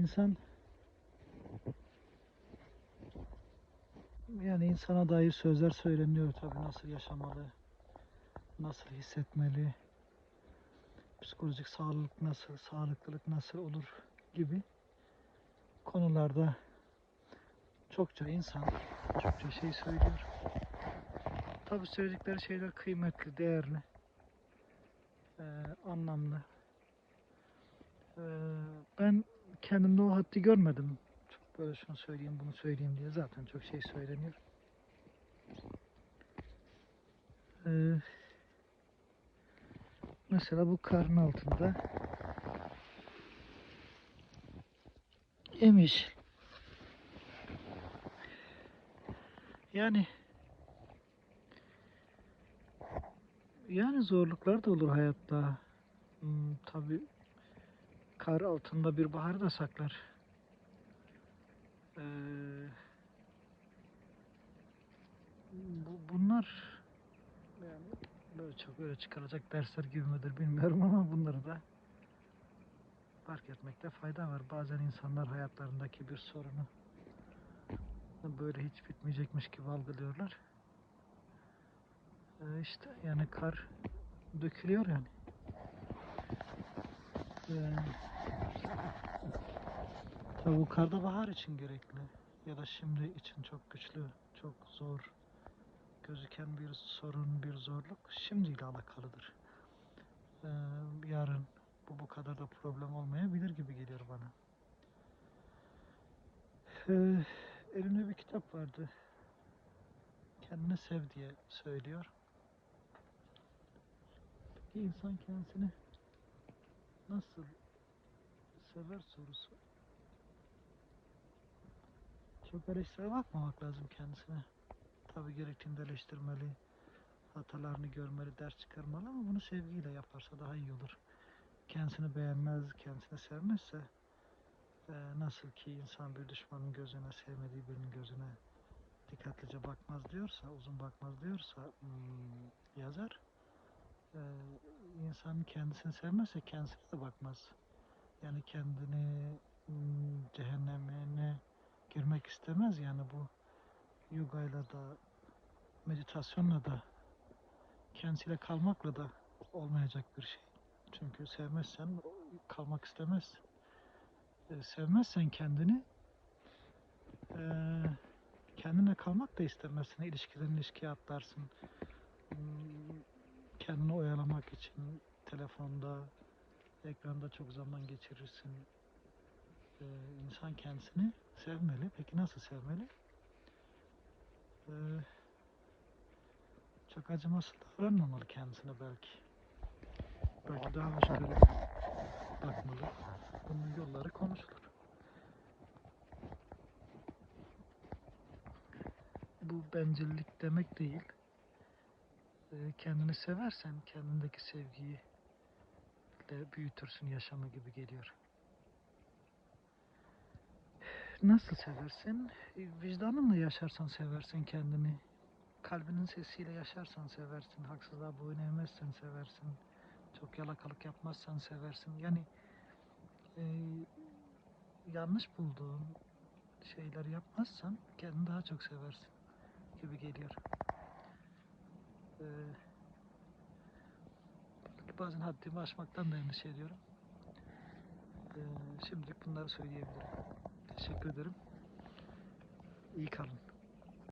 İnsan yani insana dair sözler söyleniyor tabii nasıl yaşamalı, nasıl hissetmeli, psikolojik sağlık nasıl, sağlıklılık nasıl olur gibi konularda çokça insan çokça şey söylüyor. Tabii söyledikleri şeyler kıymetli, değerli, eee, anlamlı. Eee, ben kendimde o haddi görmedim. Çok böyle şunu söyleyeyim, bunu söyleyeyim diye zaten çok şey söyleniyor. Eee, mesela bu karın altında emiş. Yani yani zorluklar da olur hayatta. Hmm, tabii kar altında bir baharı da saklar. Ee, bu, bunlar yani böyle çok öyle çıkaracak dersler gibi midir bilmiyorum ama bunları da fark etmekte fayda var. Bazen insanlar hayatlarındaki bir sorunu böyle hiç bitmeyecekmiş gibi algılıyorlar. Ee, işte yani kar dökülüyor yani. Ee, tabii bu karda bahar için gerekli ya da şimdi için çok güçlü, çok zor gözüken bir sorun, bir zorluk şimdiyle alakalıdır. Ee, yarın bu bu kadar da problem olmayabilir gibi geliyor bana. Ee, elimde bir kitap vardı. Kendini sev diye söylüyor. İnsan kendisini nasıl sever sorusu. Çok eleştire bakmamak lazım kendisine. Tabii gerektiğinde eleştirmeli, hatalarını görmeli, ders çıkarmalı ama bunu sevgiyle yaparsa daha iyi olur. Kendisini beğenmez, kendisini sevmezse eee, nasıl ki insan bir düşmanın gözüne, sevmediği birinin gözüne dikkatlice bakmaz diyorsa, uzun bakmaz diyorsa hmm, yazar. Eee insan kendisini sevmezse kendisine de bakmaz. Yani kendini hmm, cehennemine girmek istemez yani bu yogayla da meditasyonla da kendisiyle kalmakla da olmayacak bir şey. Çünkü sevmezsen kalmak istemez. E, sevmezsen kendini e, kendine kalmak da istemezsin. İlişkiden ilişkiye atlarsın. Hmm, Kendini oyalamak için telefonda, ekranda çok zaman geçirirsin. E, insan kendisini sevmeli. Peki nasıl sevmeli? E, çok acımasız davranmamalı kendisine belki. Belki daha hoşgörülü bakmalı. Bunun yolları konuşulur. Bu bencillik demek değil. Ee, Kendini seversen kendindeki sevgiyi de büyütürsün yaşamı gibi geliyor. Nasıl seversin? E, Vicdanınla yaşarsan seversin kendini. Kalbinin sesiyle yaşarsan seversin. Haksızlığa boyun eğmezsen seversin. Çok yalakalık yapmazsan seversin. Yani e, yanlış bulduğun şeyler yapmazsan kendini daha çok seversin gibi geliyor. E, belki bazen haddimi aşmaktan da endişe ediyorum. E, şimdilik bunları söyleyebilirim. Teşekkür ederim. İyi kalın.